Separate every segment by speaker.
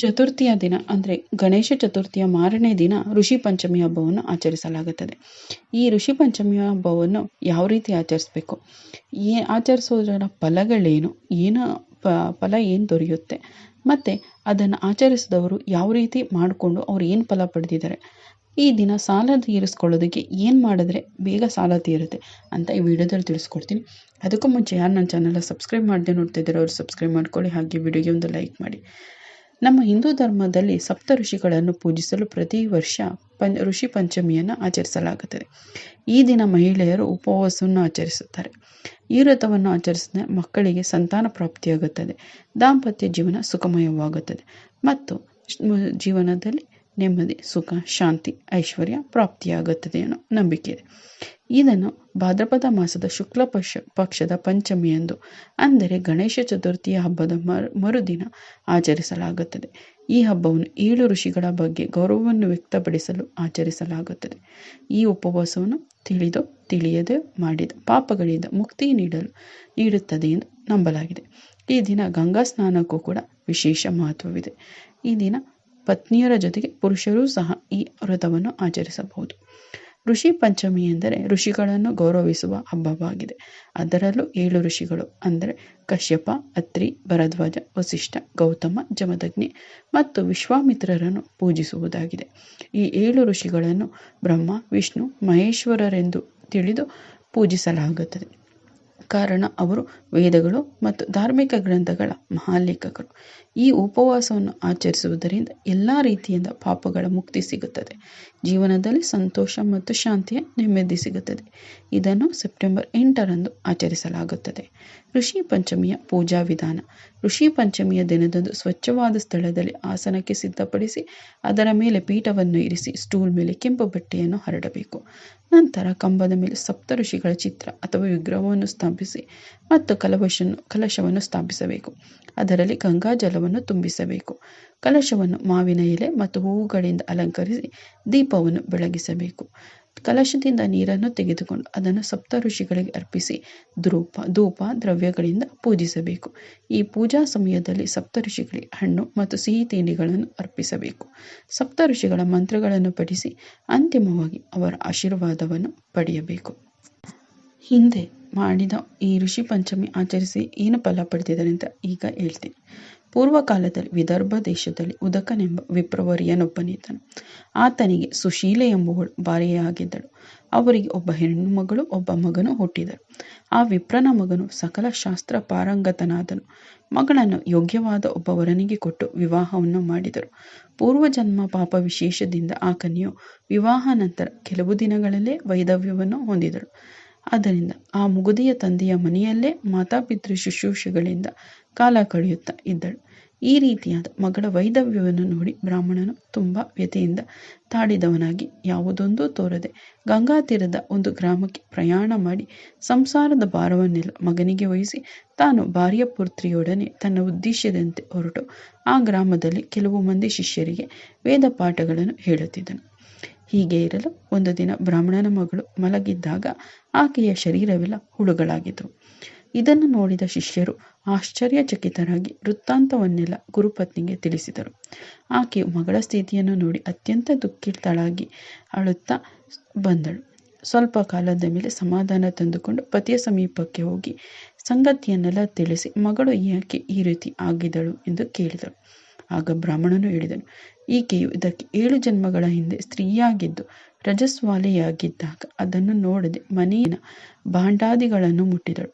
Speaker 1: ಚತುರ್ಥಿಯ ದಿನ ಅಂದರೆ ಗಣೇಶ ಚತುರ್ಥಿಯ ಮಾರನೇ ದಿನ ಋಷಿ ಪಂಚಮಿ ಹಬ್ಬವನ್ನು ಆಚರಿಸಲಾಗುತ್ತದೆ. ಈ ಋಷಿ ಪಂಚಮಿ ಹಬ್ಬವನ್ನು ಯಾವ ರೀತಿ ಆಚರಿಸಬೇಕು? ಏ ಆಚರಿಸೋದರ ಫಲಗಳೇನು? ಏನು ಫಲ ಏನು ದೊರೆಯುತ್ತೆ? ಮತ್ತು ಅದನ್ನು ಆಚರಿಸಿದವರು ಯಾವ ರೀತಿ ಮಾಡಿಕೊಂಡು ಅವ್ರು ಏನು ಫಲ ಪಡೆದಿದ್ದಾರೆ? ಈ ದಿನ ಸಾಲ ತೀರಿಸ್ಕೊಳ್ಳೋದಕ್ಕೆ ಏನು ಮಾಡಿದ್ರೆ ಬೇಗ ಸಾಲ ತೀರುತ್ತೆ ಅಂತ ಈ ವಿಡಿಯೋದಲ್ಲಿ ತಿಳಿಸ್ಕೊಡ್ತೀನಿ. ಅದಕ್ಕೂ ಮುಂಚೆ ಯಾರು ನನ್ನ ಚಾನಲ್ ಸಬ್ಸ್ಕ್ರೈಬ್ ಮಾಡದೆ ನೋಡ್ತಾ ಅವ್ರು ಅವರು ಸಬ್ಸ್ಕ್ರೈಬ್ ಮಾಡ್ಕೊಳ್ಳಿ. ಹಾಗೆ ವಿಡಿಯೋಗೆ ಒಂದು ಲೈಕ್ ಮಾಡಿ. ನಮ್ಮ ಹಿಂದೂ ಧರ್ಮದಲ್ಲಿ ಸಪ್ತ ಋಷಿಗಳನ್ನು ಪೂಜಿಸಲು ಪ್ರತಿ ವರ್ಷ ಪಂ, ಋಷಿ ಪಂಚಮಿಯನ್ನು ಆಚರಿಸಲಾಗುತ್ತದೆ. ಈ ದಿನ ಮಹಿಳೆಯರು ಉಪವಾಸವನ್ನು ಆಚರಿಸುತ್ತಾರೆ. ಈ ವ್ರತವನ್ನು ಆಚರಿಸಿದ ಮಕ್ಕಳಿಗೆ ಸಂತಾನ ಪ್ರಾಪ್ತಿಯಾಗುತ್ತದೆ. ದಾಂಪತ್ಯ ಜೀವನ ಸುಖಮಯವಾಗುತ್ತದೆ. ಮತ್ತು ಜೀವನದಲ್ಲಿ ನೆಮ್ಮದಿ, ಸುಖ, ಶಾಂತಿ, ಐಶ್ವರ್ಯ ಪ್ರಾಪ್ತಿಯಾಗುತ್ತದೆ ಅನ್ನೋ ನಂಬಿಕೆ ಇದೆ. ಇದನ್ನು ಭಾದ್ರಪದ ಮಾಸದ ಶುಕ್ಲ ಪಕ್ಷ, ಪಕ್ಷದ ಪಂಚಮಿಯಂದು, ಅಂದರೆ ಗಣೇಶ ಚತುರ್ಥಿಯ ಹಬ್ಬದ ಮರುದಿನ ಆಚರಿಸಲಾಗುತ್ತದೆ. ಈ ಹಬ್ಬವನ್ನು ಏಳು ಋಷಿಗಳ ಬಗ್ಗೆ ಗೌರವವನ್ನು ವ್ಯಕ್ತಪಡಿಸಲು ಆಚರಿಸಲಾಗುತ್ತದೆ. ಈ ಉಪವಾಸವನ್ನು ತಿಳಿದು, ತಿಳಿಯದೆ ಮಾಡಿದ ಪಾಪಗಳಿಂದ ಮುಕ್ತಿ ನೀಡಲು, ನೀಡುತ್ತದೆ ಎಂದು ನಂಬಲಾಗಿದೆ. ಈ ದಿನ ಗಂಗಾ ಸ್ನಾನಕ್ಕೂ ಕೂಡ ವಿಶೇಷ ಮಹತ್ವವಿದೆ. ಈ ದಿನ ಪತ್ನಿಯರ ಜೊತೆಗೆ ಪುರುಷರೂ ಸಹ ಈ ವ್ರತವನ್ನು ಆಚರಿಸಬಹುದು. ಋಷಿ ಪಂಚಮಿ ಎಂದರೆ ಋಷಿಗಳನ್ನು ಗೌರವಿಸುವ ಹಬ್ಬವಾಗಿದೆ. ಅದರಲ್ಲೂ ಏಳು ಋಷಿಗಳು ಅಂದರೆ ಕಶ್ಯಪ, ಅತ್ರಿ, ಭರದ್ವಾಜ, ವಸಿಷ್ಠ, ಗೌತಮ, ಜಮದಗ್ನಿ ಮತ್ತು ವಿಶ್ವಾಮಿತ್ರರನ್ನು ಪೂಜಿಸುವುದಾಗಿದೆ. ಈ ಏಳು ಋಷಿಗಳನ್ನು ಬ್ರಹ್ಮ, ವಿಷ್ಣು, ಮಹೇಶ್ವರರೆಂದು ತಿಳಿದು ಪೂಜಿಸಲಾಗುತ್ತದೆ. ಕಾರಣ ಅವರು ವೇದಗಳು ಮತ್ತು ಧಾರ್ಮಿಕ ಗ್ರಂಥಗಳ ಮಹಾಲೇಖಕರು. ಈ ಉಪವಾಸವನ್ನು ಆಚರಿಸುವುದರಿಂದ ಎಲ್ಲ ರೀತಿಯಿಂದ ಪಾಪಗಳ ಮುಕ್ತಿ ಸಿಗುತ್ತದೆ. ಜೀವನದಲ್ಲಿ ಸಂತೋಷ ಮತ್ತು ಶಾಂತಿಯ ನೆಮ್ಮದಿ ಸಿಗುತ್ತದೆ. ಇದನ್ನು ಸೆಪ್ಟೆಂಬರ್ ಎಂಟರಂದು ಆಚರಿಸಲಾಗುತ್ತದೆ. ಋಷಿ ಪಂಚಮಿಯ ಪೂಜಾ ವಿಧಾನ. ಋಷಿ ಪಂಚಮಿಯ ದಿನದಂದು ಸ್ವಚ್ಛವಾದ ಸ್ಥಳದಲ್ಲಿ ಆಸನಕ್ಕೆ ಸಿದ್ಧಪಡಿಸಿ, ಅದರ ಮೇಲೆ ಪೀಠವನ್ನು ಇರಿಸಿ, ಸ್ಟೂಲ್ ಮೇಲೆ ಕೆಂಪು ಬಟ್ಟೆಯನ್ನು ಹರಡಬೇಕು. ನಂತರ ಕಂಬದ ಮೇಲೆ ಸಪ್ತ ಋಷಿಗಳ ಚಿತ್ರ ಅಥವಾ ವಿಗ್ರಹವನ್ನು ಸ್ಥಾಪಿಸಿ ಮತ್ತು ಕಲವಶನ್ನು, ಕಲಶವನ್ನು ಸ್ಥಾಪಿಸಬೇಕು. ಅದರಲ್ಲಿ ಗಂಗಾ ಜಲವನ್ನು ತುಂಬಿಸಬೇಕು. ಕಲಶವನ್ನು ಮಾವಿನ ಎಲೆ ಮತ್ತು ಹೂವುಗಳಿಂದ ಅಲಂಕರಿಸಿ ದೀಪವನ್ನು ಬೆಳಗಿಸಬೇಕು. ಕಲಶದಿಂದ ನೀರನ್ನು ತೆಗೆದುಕೊಂಡು ಅದನ್ನು ಸಪ್ತ ಋಷಿಗಳಿಗೆ ಅರ್ಪಿಸಿ ಧ್ರೂಪ ಧೂಪ ದ್ರವ್ಯಗಳಿಂದ ಪೂಜಿಸಬೇಕು. ಈ ಪೂಜಾ ಸಮಯದಲ್ಲಿ ಸಪ್ತ ಋಷಿಗಳಿಗೆ ಹಣ್ಣು ಮತ್ತು ಸಿಹಿ ತಿಂಡಿಗಳನ್ನು ಅರ್ಪಿಸಬೇಕು. ಸಪ್ತ ಋಷಿಗಳ ಮಂತ್ರಗಳನ್ನು ಪಠಿಸಿ ಅಂತಿಮವಾಗಿ ಅವರ ಆಶೀರ್ವಾದವನ್ನು ಪಡೆಯಬೇಕು. ಹಿಂದೆ ಮಾಡಿದ ಈ ಋಷಿ ಪಂಚಮಿ ಆಚರಿಸಿ ಏನು ಫಲ ಪಡೆದಿದ್ದಾರೆ ಅಂತ ಈಗ ಹೇಳ್ತೀನಿ. ಪೂರ್ವ ಕಾಲದಲ್ಲಿ ವಿದರ್ಭ ದೇಶದಲ್ಲಿ ಉದಕನೆಂಬ ವಿಪ್ರವರಿಯನೊಬ್ಬನಿದ್ದನು. ಆತನಿಗೆ ಸುಶೀಲೆ ಎಂಬುವಳು ಭಾರ್ಯೆಯಾಗಿದ್ದಳು. ಅವರಿಗೆ ಒಬ್ಬ ಹೆಣ್ಣು ಮಗಳು ಒಬ್ಬ ಮಗನು ಹುಟ್ಟಿದರು ಆ ವಿಪ್ರನ ಮಗನು ಸಕಲ ಶಾಸ್ತ್ರ ಪಾರಂಗತನಾದನು. ಮಗಳನ್ನು ಯೋಗ್ಯವಾದ ಒಬ್ಬ ವರನಿಗೆ ಕೊಟ್ಟು ವಿವಾಹವನ್ನು ಮಾಡಿದರು. ಪೂರ್ವಜನ್ಮ ಪಾಪ ವಿಶೇಷದಿಂದ ಆ ಕನ್ಯೆಯು ವಿವಾಹ ನಂತರ ಕೆಲವು ದಿನಗಳಲ್ಲೇ ವೈದವ್ಯವನ್ನು ಹೊಂದಿದಳು. ಆದ್ದರಿಂದ ಆ ಮುಗುದಿಯ ತಂದೆಯ ಮನೆಯಲ್ಲೇ ಮಾತಾಪಿತೃ ಶುಶ್ರೂಷೆಗಳಿಂದ ಕಾಲ ಕಳೆಯುತ್ತಾ ಇದ್ದಳು. ಈ ರೀತಿಯಾದ ಮಗಳ ವೈದವ್ಯವನ್ನು ನೋಡಿ ಬ್ರಾಹ್ಮಣನು ತುಂಬ ವ್ಯಥೆಯಿಂದ ತಾಡಿದವನಾಗಿ ಯಾವುದೊಂದೂ ತೋರದೆ ಗಂಗಾ ತೀರದ ಒಂದು ಗ್ರಾಮಕ್ಕೆ ಪ್ರಯಾಣ ಮಾಡಿ ಸಂಸಾರದ ಭಾರವನ್ನೆಲ್ಲ ಮಗನಿಗೆ ವಹಿಸಿ ತಾನು ಭಾರ್ಯ ಪುತ್ರಿಯೊಡನೆ ತನ್ನ ಉದ್ದೇಶದಂತೆ ಹೊರಟು ಆ ಗ್ರಾಮದಲ್ಲಿ ಕೆಲವು ಮಂದಿ ಶಿಷ್ಯರಿಗೆ ವೇದ ಪಾಠಗಳನ್ನು ಹೇಳುತ್ತಿದ್ದನು. ಹೀಗೆ ಇರಲು ಒಂದು ದಿನ ಬ್ರಾಹ್ಮಣನ ಮಗಳು ಮಲಗಿದ್ದಾಗ ಆಕೆಯ ಶರೀರವೆಲ್ಲ ಹುಳುಗಳಾಗಿದ್ದವು ಇದನ್ನು ನೋಡಿದ ಶಿಷ್ಯರು ಆಶ್ಚರ್ಯಚಕಿತರಾಗಿ ವೃತ್ತಾಂತವನ್ನೆಲ್ಲ ಗುರುಪತ್ನಿಗೆ ತಿಳಿಸಿದರು. ಆಕೆಯು ಮಗಳ ಸ್ಥಿತಿಯನ್ನು ನೋಡಿ ಅತ್ಯಂತ ದುಃಖಿತಳಾಗಿ ಅಳುತ್ತಾ ಬಂದಳು. ಸ್ವಲ್ಪ ಕಾಲದ ಮೇಲೆ ಸಮಾಧಾನ ತಂದುಕೊಂಡು ಪತಿಯ ಸಮೀಪಕ್ಕೆ ಹೋಗಿ ಸಂಗತಿಯನ್ನೆಲ್ಲ ತಿಳಿಸಿ ಮಗಳು ಯಾಕೆ ಈ ರೀತಿ ಆಗಿದಳು ಎಂದು ಕೇಳಿದಳು. ಆಗ ಬ್ರಾಹ್ಮಣನು ಹೇಳಿದನು ಈಕೆಯು ಇದಕ್ಕೆ ಏಳು ಜನ್ಮಗಳ ಹಿಂದೆ ಸ್ತ್ರೀಯಾಗಿದ್ದು, ರಜಸ್ವಾಲೆಯಾಗಿದ್ದಾಗ ಅದನ್ನು ನೋಡದೆ ಮನೆಯ ಭಾಂಡಾದಿಗಳನ್ನು ಮುಟ್ಟಿದಳು.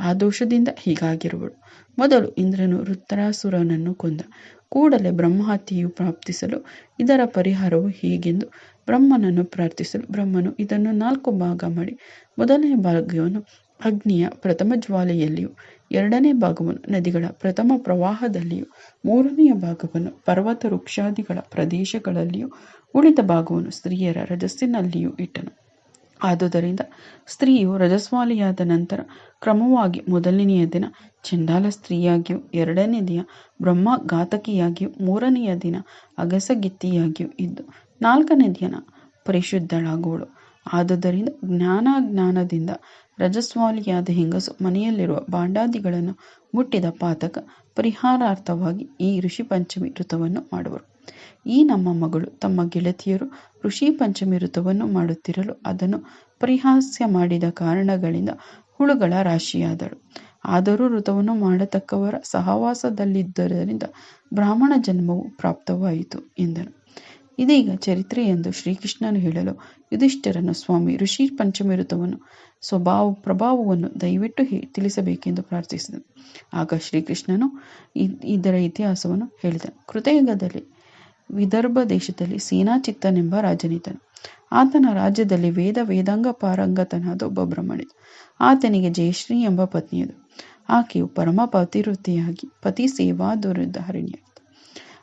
Speaker 1: ಆ ದೋಷದಿಂದ ಹೀಗಾಗಿರುವಳು. ಮೊದಲು ಇಂದ್ರನು ವೃತ್ತರಾಸುರನನ್ನು ಕೊಂದ, ಕೂಡಲೇ ಬ್ರಹ್ಮಹತ್ಯೆಯು ಪ್ರಾಪ್ತಿಸಲು ಇದರ ಪರಿಹಾರವು ಹೀಗೆಂದು ಬ್ರಹ್ಮನನ್ನು ಪ್ರಾರ್ಥಿಸಲು ಬ್ರಹ್ಮನು ಇದನ್ನು ನಾಲ್ಕು ಭಾಗ ಮಾಡಿ, ಮೊದಲನೇ ಭಾಗವನ್ನು ಅಗ್ನಿಯ ಪ್ರಥಮ ಜ್ವಾಲೆಯಲ್ಲಿಯೂ ಎರಡನೇ ಭಾಗವನ್ನು, ನದಿಗಳ ಪ್ರಥಮ ಪ್ರವಾಹದಲ್ಲಿಯೂ ಮೂರನೆಯ ಭಾಗವನ್ನು, ಪರ್ವತ ವೃಕ್ಷಾದಿಗಳ ಪ್ರದೇಶಗಳಲ್ಲಿಯೂ ಉಳಿದ ಭಾಗವನ್ನು ಸ್ತ್ರೀಯರ ರಜಸ್ಸಿನಲ್ಲಿಯೂ ಇಟ್ಟನು. ಆದುದರಿಂದ ಸ್ತ್ರೀಯು ರಜಸ್ವಾಲಿಯಾದ ನಂತರ ಕ್ರಮವಾಗಿ ಮೊದಲನೆಯ ದಿನ ಚಂಡಾಲ ಸ್ತ್ರೀಯಾಗಿಯೂ, ಎರಡನೇ ದಿನ ಬ್ರಹ್ಮ ಘಾತಕಿಯಾಗಿಯೂ ಮೂರನೆಯ ದಿನ ಅಗಸಗಿತ್ತಿಯಾಗಿಯೂ ಇದ್ದು, ನಾಲ್ಕನೇ ದಿನ ಪರಿಶುದ್ಧಳಾಗುವಳು. ಆದುದರಿಂದ ಜ್ಞಾನಾಜ್ಞಾನದಿಂದ ರಜಸ್ವಾಲಿಯಾದ ಹೆಂಗಸು ಮನೆಯಲ್ಲಿರುವ ಭಾಂಡಾದಿಗಳನ್ನು ಮುಟ್ಟಿದ ಪಾತಕ ಪರಿಹಾರಾರ್ಥವಾಗಿ ಈ ಋಷಿ ಪಂಚಮಿ ಋತವನ್ನು ಮಾಡುವರು. ಈ ನಮ್ಮ ಮಗಳು ತಮ್ಮ ಗೆಳತಿಯರು ಋಷಿ ಪಂಚಮಿ ಋತವನ್ನು ಮಾಡುತ್ತಿರಲು ಅದನ್ನು ಪರಿಹಾಸ್ಯ ಮಾಡಿದ ಕಾರಣಗಳಿಂದ ಹುಳುಗಳ ರಾಶಿಯಾದಳು. ಆದರೂ ಋತವನ್ನು ಮಾಡತಕ್ಕವರ ಸಹವಾಸದಲ್ಲಿದ್ದರಿಂದ ಬ್ರಾಹ್ಮಣ ಜನ್ಮವು ಪ್ರಾಪ್ತವಾಯಿತು ಎಂದನು. ಇದೀಗ ಚರಿತ್ರೆ ಎಂದು ಶ್ರೀಕೃಷ್ಣನು ಹೇಳಲು ಯುಧಿಷ್ಠರನ್ನು ಸ್ವಾಮಿ ಋಷಿ ಪಂಚಮಿರುತವನ್ನು ಸ್ವಭಾವ ಪ್ರಭಾವವನ್ನು ದಯವಿಟ್ಟು ತಿಳಿಸಬೇಕೆಂದು ಪ್ರಾರ್ಥಿಸಿದನು. ಆಗ ಶ್ರೀಕೃಷ್ಣನು ಇದರ ಇತಿಹಾಸವನ್ನು ಹೇಳಿದನು. ಕೃತಯುಗದಲ್ಲಿ ವಿದರ್ಭ ದೇಶದಲ್ಲಿ ಸೇನಾಚಿತ್ತನೆಂಬ ರಾಜನಿದ್ದನು. ಆತನ ರಾಜ್ಯದಲ್ಲಿ ವೇದ ವೇದಾಂಗ ಪಾರಂಗತನಾದ ಒಬ್ಬ ಬ್ರಹ್ಮಣಿದ ಆತನಿಗೆ ಜಯಶ್ರೀ ಎಂಬ ಪತ್ನಿಯದು. ಆಕೆಯು ಪರಮ ಪತಿವೃತ್ತಿಯಾಗಿ ಪತಿ ಸೇವಾ ಸೇವಾದುರಧಾರಿಣಿಯಾಗಿತ್ತು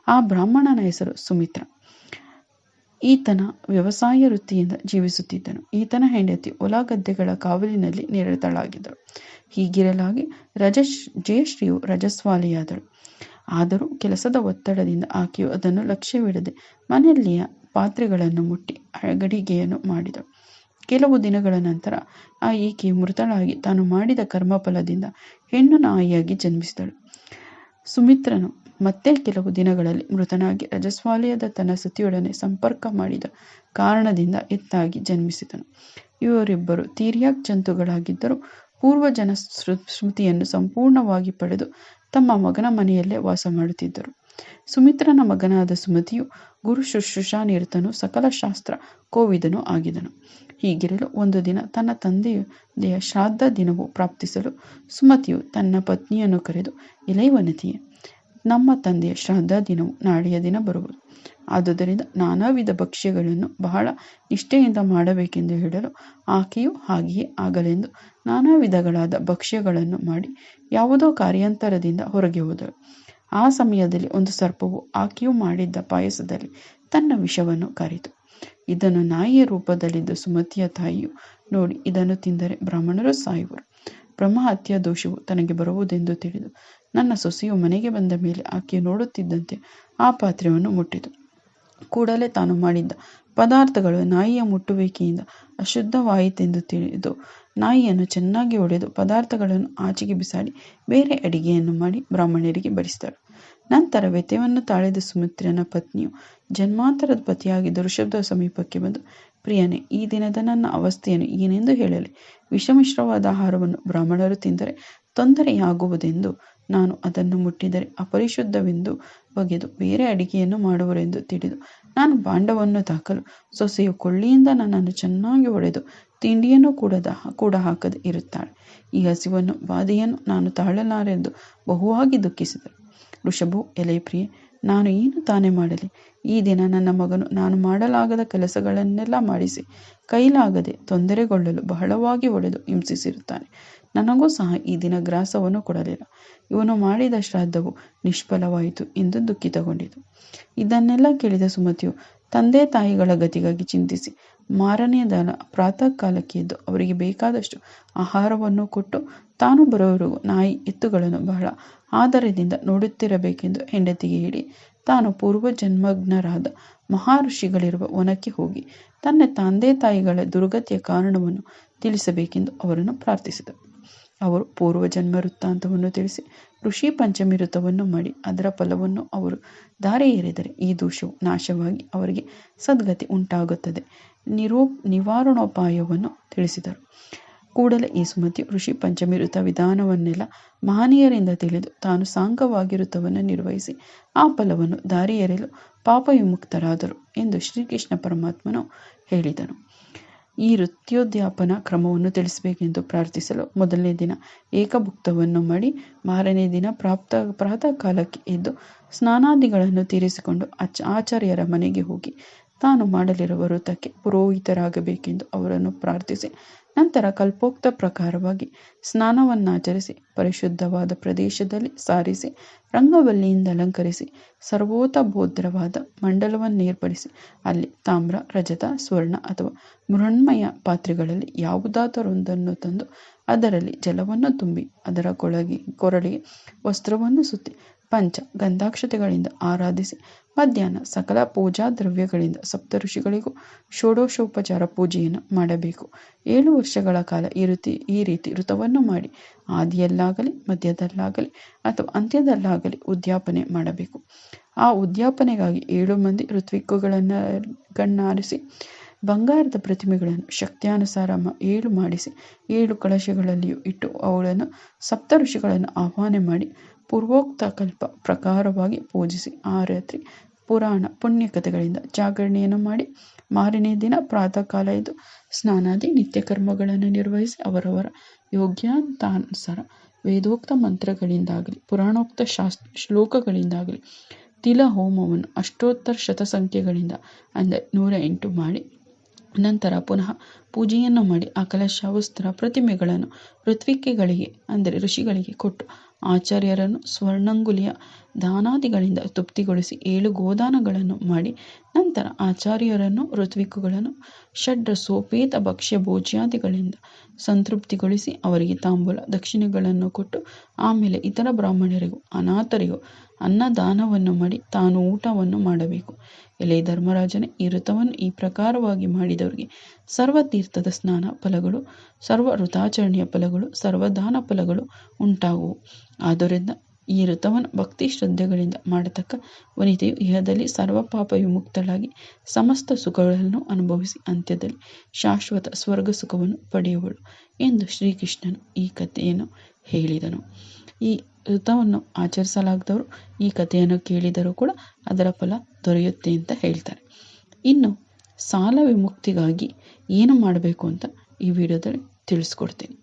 Speaker 1: ಆ ಬ್ರಾಹ್ಮಣನ ಹೆಸರು ಸುಮಿತ್ರ. ಈತನ ವ್ಯವಸಾಯ ವೃತ್ತಿಯಿಂದ ಜೀವಿಸುತ್ತಿದ್ದನು. ಈತನ ಹೆಂಡತಿ ಹೊಲ ಗದ್ದೆಗಳ ಕಾವಲಿನಲ್ಲಿ ನಿರತಳಾಗಿದ್ದಳು ಹೀಗಿರಲಾಗಿ ರಜ ಜಯಶ್ರೀಯು ರಜಸ್ವಾಲಿಯಾದಳು. ಆದರೂ ಕೆಲಸದ ಒತ್ತಡದಿಂದ ಆಕೆಯು ಅದನ್ನು ಲಕ್ಷ್ಯವಿಡದೆ ಮನೆಯಲ್ಲಿಯ ಪಾತ್ರೆಗಳನ್ನು ಮುಟ್ಟಿ ಅಗಡಿಗೆಯನ್ನು ಮಾಡಿದಳು. ಕೆಲವು ದಿನಗಳ ನಂತರ ಆ ಈಕೆಯು ಮೃತಳಾಗಿ ತಾನು ಮಾಡಿದ ಕರ್ಮಫಲದಿಂದ ಹೆಣ್ಣು ನಾಯಿಯಾಗಿ ಜನ್ಮಿಸಿದಳು. ಸುಮಿತ್ರನು ಮತ್ತೆ ಕೆಲವು ದಿನಗಳಲ್ಲಿ ಮೃತನಾಗಿ ರಜಸ್ವಾಲಯದ ತನ್ನ ಸತಿಯೊಡನೆ ಸಂಪರ್ಕ ಮಾಡಿದ ಕಾರಣದಿಂದ ಎತ್ತಾಗಿ ಜನ್ಮಿಸಿದನು. ಇವರಿಬ್ಬರು ತೀರ್ಯಾಕ್ ಜಂತುಗಳಾಗಿದ್ದರೂ ಪೂರ್ವಜನ ಸ್ಮೃತಿಯನ್ನು ಸಂಪೂರ್ಣವಾಗಿ ಪಡೆದು ತಮ್ಮ ಮಗನ ಮನೆಯಲ್ಲೇ ವಾಸ ಮಾಡುತ್ತಿದ್ದರು. ಸುಮಿತ್ರನ ಮಗನಾದ ಸುಮತಿಯು ಗುರು ಶುಶ್ರೂಷಾನಿರತನು ಸಕಲ ಶಾಸ್ತ್ರ ಕೋವಿದನು ಆಗಿದನು. ಹೀಗಿರಲು ಒಂದು ದಿನ ತನ್ನ ತಂದೆಯ ಶ್ರಾದ್ದ ದಿನವು ಪ್ರಾಪ್ತಿಸಲು ಸುಮತಿಯು ತನ್ನ ಪತ್ನಿಯನ್ನು ಕರೆದು ಎಲೆಯವನತಿಯೇ ನಮ್ಮ ತಂದೆಯ ಶ್ರಾದ್ದ ದಿನವು ನಾಳೆಯ ದಿನ ಬರುವುದು. ಆದುದರಿಂದ ನಾನಾ ವಿಧ ಭಕ್ಷ್ಯಗಳನ್ನು ಬಹಳ ನಿಷ್ಠೆಯಿಂದ ಮಾಡಬೇಕೆಂದು ಹೇಳಲು ಆಕೆಯು ಹಾಗೆಯೇ ಆಗಲೆಂದು ನಾನಾ ವಿಧಗಳಾದ ಭಕ್ಷ್ಯಗಳನ್ನು ಮಾಡಿ ಯಾವುದೋ ಕಾರ್ಯಾಂತರದಿಂದ ಹೊರಗೆ ಹೋದಳು. ಆ ಸಮಯದಲ್ಲಿ ಒಂದು ಸರ್ಪವು ಆಕೆಯು ಮಾಡಿದ್ದ ಪಾಯಸದಲ್ಲಿ ತನ್ನ ವಿಷವನ್ನು ಕರೆಯಿತು. ಇದನ್ನು ನಾಯಿಯ ರೂಪದಲ್ಲಿದ್ದ ಸುಮತಿಯ ತಾಯಿಯು ನೋಡಿ ಇದನ್ನು ತಿಂದರೆ ಬ್ರಾಹ್ಮಣರು ಸಾಯುವರು. ಬ್ರಹ್ಮಹತ್ಯಾ ದೋಷವು ತನಗೆ ಬರುವುದೆಂದು ತಿಳಿದು ನನ್ನ ಸೊಸೆಯು ಮನೆಗೆ ಬಂದ ಮೇಲೆ ಆಕೆ ನೋಡುತ್ತಿದ್ದಂತೆ ಆ ಪಾತ್ರೆಯನ್ನು ಮುಟ್ಟಿತು. ಕೂಡಲೇ ತಾನು ಮಾಡಿದ್ದ ಪದಾರ್ಥಗಳು ನಾಯಿಯ ಮುಟ್ಟುವಿಕೆಯಿಂದ ಅಶುದ್ಧವಾಯಿತೆಂದು ತಿಳಿದು ನಾಯಿಯನ್ನು ಚೆನ್ನಾಗಿ ಒಡೆದು ಪದಾರ್ಥಗಳನ್ನು ಆಚೆಗೆ ಬಿಸಾಡಿ ಬೇರೆ ಅಡಿಗೆಯನ್ನು ಮಾಡಿ ಬ್ರಾಹ್ಮಣರಿಗೆ ಬಡಿಸಿದಳು ನಂತರ ವ್ಯತ್ಯವನ್ನು ತಾಳಿದ ಸುಮಿತ್ರನ ಪತ್ನಿಯು ಜನ್ಮಾಂತರದ ಪತಿಯಾಗಿದ್ದ ಋಷಭದ ಸಮೀಪಕ್ಕೆ ಬಂದು, ಪ್ರಿಯನೇ, ಈ ದಿನದ ನನ್ನ ಅವಸ್ಥೆಯನ್ನು ಏನೆಂದು ಹೇಳಲಿ? ವಿಷಮಿಶ್ರವಾದ ಆಹಾರವನ್ನು ಬ್ರಾಹ್ಮಣರು ತಿಂದರೆ ತೊಂದರೆಯಾಗುವುದೆಂದು ನಾನು ಅದನ್ನು ಮುಟ್ಟಿದರೆ ಅಪರಿಶುದ್ಧವೆಂದು ಒಗೆದು ಬೇರೆ ಅಡಿಗೆಯನ್ನು ಮಾಡುವರೆಂದು ತಿಳಿದು ನಾನು ಬಾಂಡವನ್ನು ತಾಕಲು ಸೊಸೆಯು ಕೊಳ್ಳಿಯಿಂದ ನನ್ನನ್ನು ಚೆನ್ನಾಗಿ ಒಡೆದು ತಿಂಡಿಯನ್ನು ಕೂಡ ಕೂಡ ಹಾಕದೆ ಇರುತ್ತಾಳೆ. ಈ ಹಸಿವನ್ನು ಬಾಧೆಯನ್ನು ನಾನು ತಾಳಲಾರೆಂದು ಬಹುವಾಗಿ ದುಃಖಿಸಿದರು. ಋಷಭು, ಎಲೆ ಪ್ರಿಯೆ ನಾನು ಏನು ತಾನೇ ಮಾಡಲಿ? ಈ ದಿನ ನನ್ನ ಮಗನು ನಾನು ಮಾಡಲಾಗದ ಕೆಲಸಗಳನ್ನೆಲ್ಲ ಮಾಡಿಸಿ, ಕೈಲಾಗದೆ ತೊಂದರೆಗೊಳ್ಳಲು ಬಹಳವಾಗಿ ಒಡೆದು ಹಿಂಸಿಸಿರುತ್ತಾನೆ. ನನಗೂ ಸಹ ಈ ದಿನ ಗ್ರಾಸವನ್ನು ಕೊಡಲಿಲ್ಲ. ಇವನು ಮಾಡಿದ ಶ್ರಾದ್ದವು ನಿಷ್ಫಲವಾಯಿತು ಎಂದು ದುಃಖಿತಗೊಂಡಿತು. ಇದನ್ನೆಲ್ಲ ಕೇಳಿದ ಸುಮತಿಯು ತಂದೆ ತಾಯಿಗಳ ಗತಿಗಾಗಿ ಚಿಂತಿಸಿ. ಮಾರನೆಯ ದಿನ ಪ್ರಾತಃ ಕಾಲಕ್ಕೆ ಎದ್ದು ಅವರಿಗೆ ಬೇಕಾದಷ್ಟು ಆಹಾರವನ್ನು ಕೊಟ್ಟು ತಾನು ಬರುವವರೆಗೂ ನಾಯಿ ಎತ್ತುಗಳನ್ನು ಬಹಳ ಆದರದಿಂದ ನೋಡುತ್ತಿರಬೇಕೆಂದು ಹೆಂಡತಿಗೆ ಹೇಳಿ, ತಾನು ಪೂರ್ವಜನ್ಮಗ್ನರಾದ ಮಹಾಋಷಿಗಳಿರುವ ವನಕ್ಕೆ ಹೋಗಿ ತನ್ನ ತಂದೆ ತಾಯಿಗಳ ದುರ್ಗತಿಯ ಕಾರಣವನ್ನು ತಿಳಿಸಬೇಕೆಂದು ಅವರನ್ನು ಪ್ರಾರ್ಥಿಸಿದರು ಅವರು ಪೂರ್ವಜನ್ಮ ವೃತ್ತಾಂತವನ್ನು ತಿಳಿಸಿ, ಋಷಿ ಪಂಚಮಿ ಋತವನ್ನು ಮಾಡಿ, ಅದರ ಫಲವನ್ನು ಅವರು ದಾರೆ ಎರೆದರೆ ಈ ದೋಷವು ನಾಶವಾಗಿ ಅವರಿಗೆ ಸದ್ಗತಿ ಉಂಟಾಗುತ್ತದೆ. ನಿರೋ, ನಿವಾರಣೋಪಾಯವನ್ನು ತಿಳಿಸಿದರು. ಕೂಡಲೇ ಈ ಸುಮತಿ ಋಷಿ ಪಂಚಮಿ ವೃತ ವಿಧಾನವನ್ನೆಲ್ಲ ಮಹನೀಯರಿಂದ ತಿಳಿದು ತಾನು ಸಾಂಗವಾಗಿ ವೃತ್ತವನ್ನು ನಿರ್ವಹಿಸಿ ಆ ಫಲವನ್ನು ದಾರಿ ಎರೆಯಲು ಪಾಪ ವಿಮುಕ್ತರಾದರು ಎಂದು ಶ್ರೀಕೃಷ್ಣ ಪರಮಾತ್ಮನು ಹೇಳಿದನು. ಈ ನೃತ್ಯೋದ್ಯಾಪನ ಕ್ರಮವನ್ನು ತಿಳಿಸಬೇಕೆಂದು ಪ್ರಾರ್ಥಿಸಲು ಮೊದಲನೇ ದಿನ ಏಕಭುಕ್ತವನ್ನು ಮಾಡಿ ಮಾರನೇ ದಿನ ಪ್ರಾಪ್ತ ಪ್ರಾತಃ ಕಾಲಕ್ಕೆ ಎದ್ದು ಸ್ನಾನಾದಿಗಳನ್ನು ತೀರಿಸಿಕೊಂಡು ಅಚ್ ಆಚಾರ್ಯರ ಮನೆಗೆ ಹೋಗಿ ತಾನು ಮಾಡಲಿರುವ ವೃತಕ್ಕೆ ಪುರೋಹಿತರಾಗಬೇಕೆಂದು ಅವರನ್ನು ಪ್ರಾರ್ಥಿಸಿ ನಂತರ ಕಲ್ಪೋಕ್ತ ಪ್ರಕಾರವಾಗಿ ಸ್ನಾನವನ್ನಾಚರಿಸಿ, ಪರಿಶುದ್ಧವಾದ ಪ್ರದೇಶದಲ್ಲಿ ಸಾರಿಸಿ ರಂಗವಲ್ಲಿಯಿಂದ ಅಲಂಕರಿಸಿ, ಸರ್ವೋತಭೋದ್ರವಾದ ಮಂಡಲವನ್ನೇರ್ಪಡಿಸಿ, ಅಲ್ಲಿ ತಾಮ್ರ, ರಜತ, ಸ್ವರ್ಣ ಅಥವಾ ಮೃಣ್ಮಯ ಪಾತ್ರೆಗಳಲ್ಲಿ ಯಾವುದಾದರೊಂದನ್ನು ತಂದು ಅದರಲ್ಲಿ ಜಲವನ್ನು ತುಂಬಿ, ಅದರ ಕೊಳಗಿ, ಕೊರಳಿಗೆ ವಸ್ತ್ರವನ್ನು ಸುತ್ತಿ, ಪಂಚ ಗಂಧಾಕ್ಷತೆಗಳಿಂದ ಆರಾಧಿಸಿ ಮಧ್ಯಾಹ್ನ ಸಕಲ ಪೂಜಾ ದ್ರವ್ಯಗಳಿಂದ ಸಪ್ತ ಋಷಿಗಳಿಗೂ ಷೋಡಶೋಪಚಾರ ಪೂಜೆಯನ್ನು ಮಾಡಬೇಕು. ಏಳು ವರ್ಷಗಳ ಕಾಲ ಈ ರೀತಿ ಈ ರೀತಿ ಋತವನ್ನು ಮಾಡಿ ಆದಿಯಲ್ಲಾಗಲಿ, ಮಧ್ಯದಲ್ಲಾಗಲಿ ಅಥವಾ ಅಂತ್ಯದಲ್ಲಾಗಲಿ ಉದ್ಯಾಪನೆ ಮಾಡಬೇಕು. ಆ ಉದ್ಯಾಪನೆಗಾಗಿ ಏಳು ಮಂದಿ ಋತ್ವಿಕ್ಕುಗಳನ್ನು ಗಣ್ಣಾರಿಸಿ ಬಂಗಾರದ ಪ್ರತಿಮೆಗಳನ್ನು ಶಕ್ತಿಯಾನುಸಾರ ಏಳು ಮಾಡಿಸಿ, ಏಳು ಕಳಶಗಳಲ್ಲಿಯೂ ಇಟ್ಟು ಅವುಗಳನ್ನು ಸಪ್ತ ಋಷಿಗಳನ್ನು ಆಹ್ವಾನ ಮಾಡಿ, ಪೂರ್ವೋಕ್ತ ಕಲ್ಪ ಪ್ರಕಾರವಾಗಿ ಪೂಜಿಸಿ, ಆ ರಾತ್ರಿ ಪುರಾಣ ಪುಣ್ಯಕಥೆಗಳಿಂದ ಜಾಗರಣೆಯನ್ನು ಮಾಡಿ ಮಾರನೇ ದಿನ ಪ್ರಾತಃ ಕಾಲ ಎದ್ದು ಸ್ನಾನಾದಿ ನಿತ್ಯ ಕರ್ಮಗಳನ್ನು ನಿರ್ವಹಿಸಿ ಅವರವರ ಯೋಗ್ಯಾಂತಾನುಸಾರ ವೇದೋಕ್ತ ಮಂತ್ರಗಳಿಂದಾಗಲಿ, ಪುರಾಣೋಕ್ತ ಶಾಸ್ತ್ರ ಶ್ಲೋಕಗಳಿಂದಾಗಲಿ ತಿಲ ಹೋಮವನ್ನು ಅಷ್ಟೋತ್ತರ ಶತಸಂಖ್ಯೆಗಳಿಂದ ಅಂದರೆ ನೂರ ಎಂಟು ಮಾಡಿ ನಂತರ ಪುನಃ ಪೂಜೆಯನ್ನು ಮಾಡಿ ಆ ಕಲಶ ವಸ್ತ್ರ ಪ್ರತಿಮೆಗಳನ್ನು ಋತ್ವಿಕೆಗಳಿಗೆ, ಅಂದರೆ ಋಷಿಗಳಿಗೆ ಕೊಟ್ಟು ಆಚಾರ್ಯರನ್ನು ಸ್ವರ್ಣಂಗುಲಿಯ ದಾನಾದಿಗಳಿಂದ ತೃಪ್ತಿಗೊಳಿಸಿ ಏಳು ಗೋದಾನಗಳನ್ನು ಮಾಡಿ ನಂತರ ಆಚಾರ್ಯರನ್ನು ಋತ್ವಿಕುಗಳನ್ನು ಷಡ್ರ ಸೋಪೇತ ಭಕ್ಷ್ಯ ಭೋಜ್ಯಾದಿಗಳಿಂದ ಸಂತೃಪ್ತಿಗೊಳಿಸಿ ಅವರಿಗೆ ತಾಂಬೂಲ ದಕ್ಷಿಣೆಗಳನ್ನು ಕೊಟ್ಟು ಆಮೇಲೆ ಇತರ ಬ್ರಾಹ್ಮಣರಿಗೂ, ಅನಾಥರಿಗೂ ಅನ್ನದಾನವನ್ನು ಮಾಡಿ ತಾನು ಊಟವನ್ನು ಮಾಡಬೇಕು. ಎಲೆ ಧರ್ಮರಾಜನೇ, ಈ ವ್ರತವನ್ನು ಈ ಪ್ರಕಾರವಾಗಿ ಮಾಡಿದವರಿಗೆ ಸರ್ವತೀರ್ಥದ ಸ್ನಾನ ಫಲಗಳು, ಸರ್ವ ಋತಾಚರಣೆಯ ಫಲಗಳು ಸರ್ವದಾನ ಫಲಗಳು ಉಂಟಾಗುವು. ಆದ್ದರಿಂದ ಈ ವ್ರತವನ್ನು ಭಕ್ತಿ ಶ್ರದ್ಧೆಗಳಿಂದ ಮಾಡತಕ್ಕ ವನಿತೆಯು ಇಹದಲ್ಲಿ ಸರ್ವ ಪಾಪ ವಿಮುಕ್ತಳಾಗಿ ಸಮಸ್ತ ಸುಖಗಳನ್ನು ಅನುಭವಿಸಿ ಅಂತ್ಯದಲ್ಲಿ ಶಾಶ್ವತ ಸ್ವರ್ಗ ಸುಖವನ್ನು ಪಡೆಯುವಳು ಎಂದು ಶ್ರೀಕೃಷ್ಣನು ಈ ಕಥೆಯನ್ನು ಹೇಳಿದನು. ಈ ಋತವನ್ನು ಆಚರಿಸಲಾಗದವರು ಈ ಕಥೆಯನ್ನು ಕೇಳಿದರೂ ಕೂಡ ಅದರ ಫಲ ದೊರೆಯುತ್ತೆ ಅಂತ ಹೇಳ್ತಾರೆ. ಇನ್ನು ಸಾಲ ವಿಮುಕ್ತಿಗಾಗಿ ಏನು ಮಾಡಬೇಕು ಅಂತ ಈ ವಿಡಿಯೋದಲ್ಲಿ ತಿಳಿಸ್ಕೊಡ್ತೀನಿ.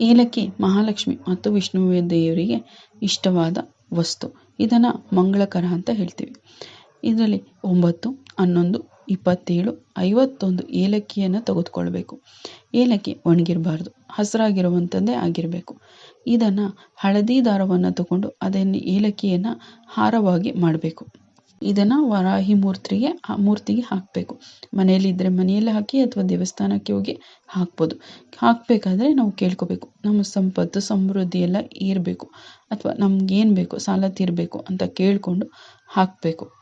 Speaker 1: ಏಲಕ್ಕಿ, ಮಹಾಲಕ್ಷ್ಮಿ ಮತ್ತು ವಿಷ್ಣು ದೇವರಿಗೆ ಇಷ್ಟವಾದ ವಸ್ತು. ಇದನ್ನು ಮಂಗಳಕರ ಅಂತ ಹೇಳ್ತೀವಿ. ಇದರಲ್ಲಿ ಒಂಬತ್ತು, ಹನ್ನೊಂದು, ಇಪ್ಪತ್ತೇಳು, ಐವತ್ತೊಂದು ಏಲಕ್ಕಿಯನ್ನು ತೆಗೆದುಕೊಳ್ಬೇಕು. ಏಲಕ್ಕಿ ಒಣಗಿರಬಾರ್ದು ಹಸಿರಾಗಿರುವಂಥದ್ದೇ ಆಗಿರಬೇಕು. ಇದನ್ನು ಹಳದಿ ದಾರವನ್ನು ತಗೊಂಡು ಅದನ್ನು ಏಲಕ್ಕಿಯನ್ನು ಹಾರವಾಗಿ ಮಾಡಬೇಕು. ಇದನ್ನು ವರಾಹಿ ಮೂರ್ತಿಗೆ ಮೂರ್ತಿಗೆ ಹಾಕಬೇಕು. ಮನೆಯಲ್ಲಿದ್ದರೆ ಮನೆಯಲ್ಲೇ ಹಾಕಿ ಅಥವಾ ದೇವಸ್ಥಾನಕ್ಕೆ ಹೋಗಿ ಹಾಕ್ಬೋದು. ಹಾಕಬೇಕಾದ್ರೆ ನಾವು ಕೇಳ್ಕೋಬೇಕು. ನಮ್ಮ ಸಂಪತ್ತು, ಸಮೃದ್ಧಿ ಎಲ್ಲ ಇರಬೇಕು. ಅಥವಾ ನಮ್ಗೇನು ಬೇಕು, ಸಾಲ ತೀರಬೇಕು ಅಂತ ಕೇಳಿಕೊಂಡು ಹಾಕಬೇಕು.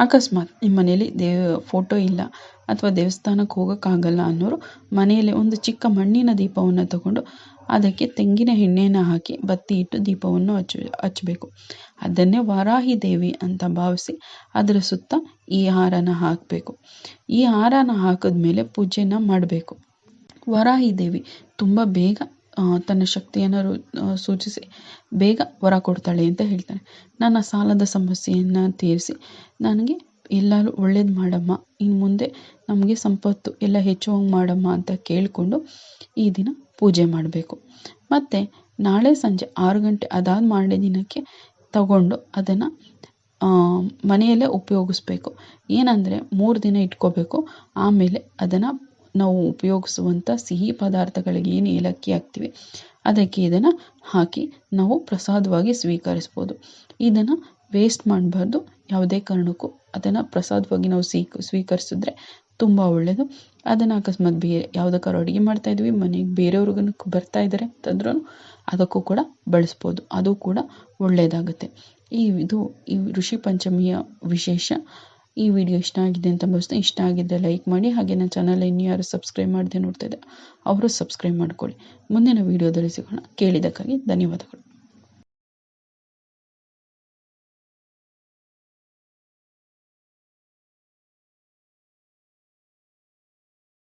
Speaker 1: ಅಕಸ್ಮಾತ್ ನಿಮ್ಮ ಮನೇಲಿ ದೇವ ಫೋಟೋ ಇಲ್ಲ ಅಥವಾ ದೇವಸ್ಥಾನಕ್ಕೆ ಹೋಗೋಕ್ಕಾಗಲ್ಲ ಅನ್ನೋರು ಮನೆಯಲ್ಲಿ ಒಂದು ಚಿಕ್ಕ ಮಣ್ಣಿನ ದೀಪವನ್ನು ತಗೊಂಡು ಅದಕ್ಕೆ ತೆಂಗಿನ ಎಣ್ಣೆನ ಹಾಕಿ ಬತ್ತಿ ಇಟ್ಟು ದೀಪವನ್ನು ಹಚ್ಚ, ಹಚ್ಚಬೇಕು. ಅದನ್ನೇ ವಾರಾಹಿ ದೇವಿ ಅಂತ ಭಾವಿಸಿ ಅದರ ಸುತ್ತ ಈ ಹಾರನ ಹಾಕಬೇಕು. ಈ ಹಾರನ ಹಾಕಿದ್ಮೇಲೆ ಪೂಜೆನ ಮಾಡಬೇಕು. ವರಾಹಿ ದೇವಿ ತುಂಬ ಬೇಗ ತನ್ನ ಶಕ್ತಿಯನ್ನು ಸೂಚಿಸಿ ಬೇಗ ವರ ಕೊಡ್ತಾಳೆ ಅಂತ ಹೇಳ್ತಾನೆ ನನ್ನ ಸಾಲದ ಸಮಸ್ಯೆಯನ್ನು ತೀರಿಸಿ ನನಗೆ ಎಲ್ಲರೂ ಒಳ್ಳೇದು ಮಾಡಮ್ಮ ಇನ್ನು ಮುಂದೆ ನಮಗೆ ಸಂಪತ್ತು ಎಲ್ಲ ಹೆಚ್ಚುವಂಗೆ ಮಾಡಮ್ಮ ಅಂತ ಕೇಳಿಕೊಂಡು ಈ ದಿನ ಪೂಜೆ ಮಾಡಬೇಕು. ಮತ್ತು ನಾಳೆ ಸಂಜೆ ಆರು ಗಂಟೆ ಅದಾದ ಮಾರನೇ ದಿನಕ್ಕೆ ತಗೊಂಡು ಅದನ್ನು ಮನೆಯಲ್ಲೇ ಉಪಯೋಗಿಸ್ಬೇಕು. ಏನಂದರೆ ಮೂರು ದಿನ ಇಟ್ಕೋಬೇಕು. ಆಮೇಲೆ ಅದನ್ನು ನಾವು ಉಪಯೋಗಿಸುವಂಥ ಸಿಹಿ ಪದಾರ್ಥಗಳಿಗೆ ಏನು ಏಲಕ್ಕಿ ಹಾಕ್ತೀವಿ ಅದಕ್ಕೆ ಇದನ್ನು ಹಾಕಿ ನಾವು ಪ್ರಸಾದವಾಗಿ ಸ್ವೀಕರಿಸ್ಬೋದು. ಇದನ್ನು ವೇಸ್ಟ್ ಮಾಡಬಾರ್ದು. ಯಾವುದೇ ಕಾರಣಕ್ಕೂ ಅದನ್ನು ಪ್ರಸಾದವಾಗಿ ನಾವು ಸ್ವೀಕ ಸ್ವೀಕರಿಸಿದ್ರೆ ತುಂಬ ಒಳ್ಳೆಯದು ಅದನ್ನು ಅಕಸ್ಮಾತ್ ಬೇರೆ ಯಾವುದಕ್ಕಾದ್ರು ಅಡುಗೆ ಮಾಡ್ತಾಯಿದ್ವಿ ಮನೆಗೆ ಬೇರೆಯವ್ರಿಗೂ ಬರ್ತಾ ಇದ್ದಾರೆ ಅಂತಂದ್ರೂ ಅದಕ್ಕೂ ಕೂಡ ಬಳಸ್ಬೋದು. ಅದು ಕೂಡ ಒಳ್ಳೆಯದಾಗುತ್ತೆ ಈ ಇದು, ಈ ಋಷಿ ಪಂಚಮಿಯ ವಿಶೇಷ. ಈ ವಿಡಿಯೋ ಇಷ್ಟ ಆಗಿದೆ ಅಂತ ಭಾವಿಸ್ತೀನಿ ಇಷ್ಟ ಆಗಿದೆ ಲೈಕ್ ಮಾಡಿ, ಹಾಗೆ ನನ್ನ ಚಾನಲ್ ಇನ್ನು ಯಾರು ಸಬ್ಸ್ಕ್ರೈಬ್ ಮಾಡದೆ ನೋಡ್ತಾ ಅವರು ಸಬ್ಸ್ಕ್ರೈಬ್ ಮಾಡ್ಕೊಳ್ಳಿ. ಮುಂದಿನ ವಿಡಿಯೋದಲ್ಲಿ ಸಿಗೋಣ. ಕೇಳಿದ್ದಕ್ಕಾಗಿ ಧನ್ಯವಾದಗಳು.